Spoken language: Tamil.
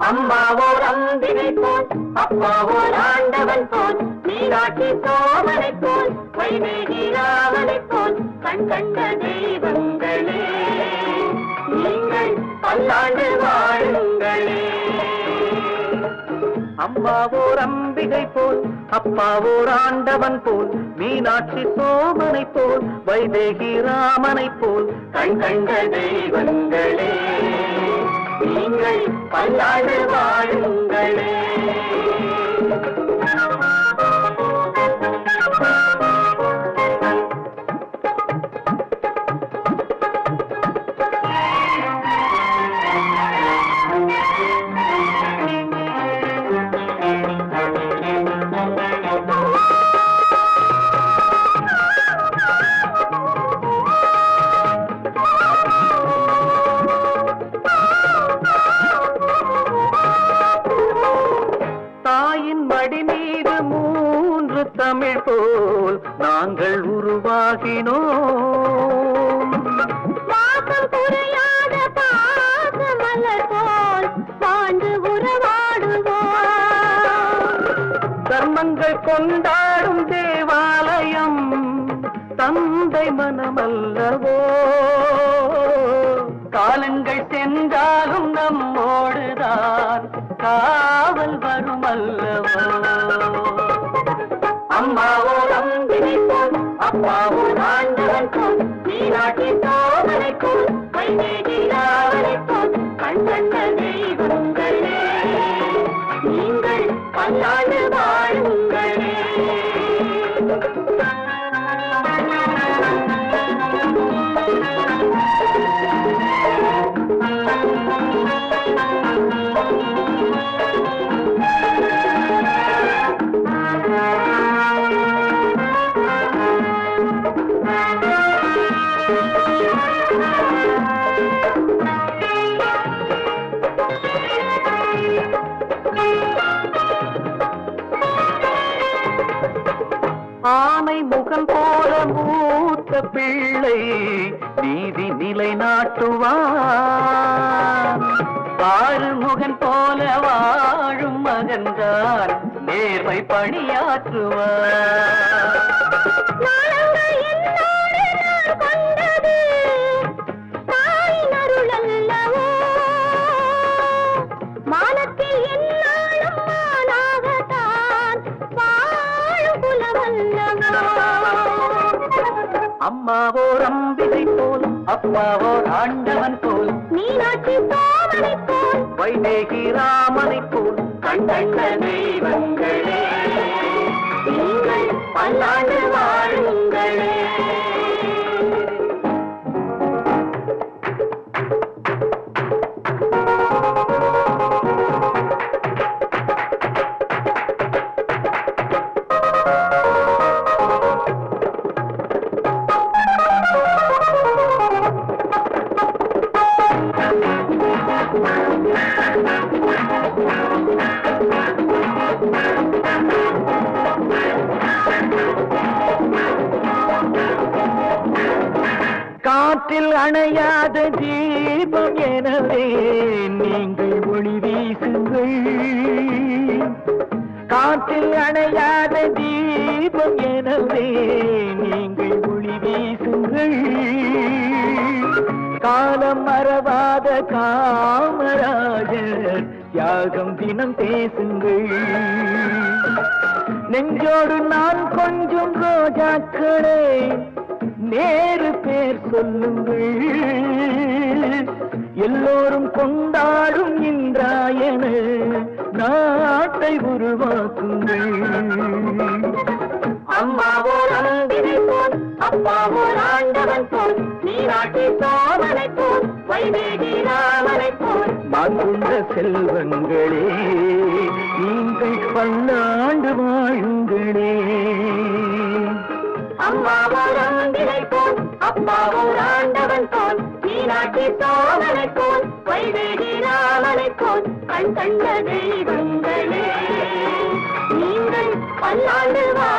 அம்மாவோர் அம்பினை போல் அப்பாவோர் ஆண்டவன் போல் நீராட்டி சோமனை போல் வைவேகி ராமனை போல் கண் கண்ட தெய்வங்களே. நீங்கள் பல்லாண்டு வாழும் அம்மாவோர் அம்பிகை போல் அப்பாவோர் ஆண்டவன் போல் மீனாட்சி சோமனை போல் வைதேகி ராமனை போல். கண் கண்ட தெய்வங்களே நீங்கள் பல்லாண்டு வாழுங்களே. மூன்று தமிழ் போல் நாங்கள் உருவாகினோம். தர்மங்கள் கொண்டாடும் தேவாலயம் தந்தை மனமல்லவோ. காலங்கள் சென்றாலும் நம்மோடுதான் காவல் வரும் அல்லவோ அம்மாவோ நம்பினை போல் அப்பாவோ ஆண்டவன் போல் போல் போல் தெய்வங்களே நீங்கள் பல்லாண்டு ஆமை போல மூத்த பிள்ளை நீதி நிலைநாட்டுவான். ஆறு முகன் போல வாழும் மகன்தான் நேர்மை பணியாற்றுவான். அம்மாவோர் அம்பிகை போல் அப்பாவோர் ஆண்டவன் போல் மீனாட்சி சோமனை போல். வைதேகி ராமனை போல் கண் கண்ட தெய்வங்களே நீங்கள் பல்லாண்டு காற்றில் அணையாத தீபம் எனவே நீங்கள் ஒளி வீசுங்கள். காற்றில் அணையாத தீபம் எனவே நீங்கள் ஒளி வீசுங்கள். காலம் மறவாத காமராஜர் தியாகம் தினம் பேசுங்கள். நெஞ்சோடு நான் கொஞ்சம் ரோஜாக்களே நேரு பேர் சொல்லுங்கள். எல்லோரும் கொண்டாடும் இன்றாயன நாட்டை உருவாக்குங்கள். அம்மாவோ நம்பினை போல் அப்பாவோ ஆண்டவன் போல் நீராட்டி சோமனை போல் வைதேகி ராமனை போல். மாற்றுண்ட செல்வங்களே நீங்கள் பல்லாண்டு வாழுங்களே. அம்மாவோ நம்பினை போல் அப்பாவோ ஆண்டவன் போல் மீனாட்சி சோமனை போல் வைதேகி ராமனை போல் கண் கண்ட தெய்வங்களே. நீங்கள் பல்லாண்டு வா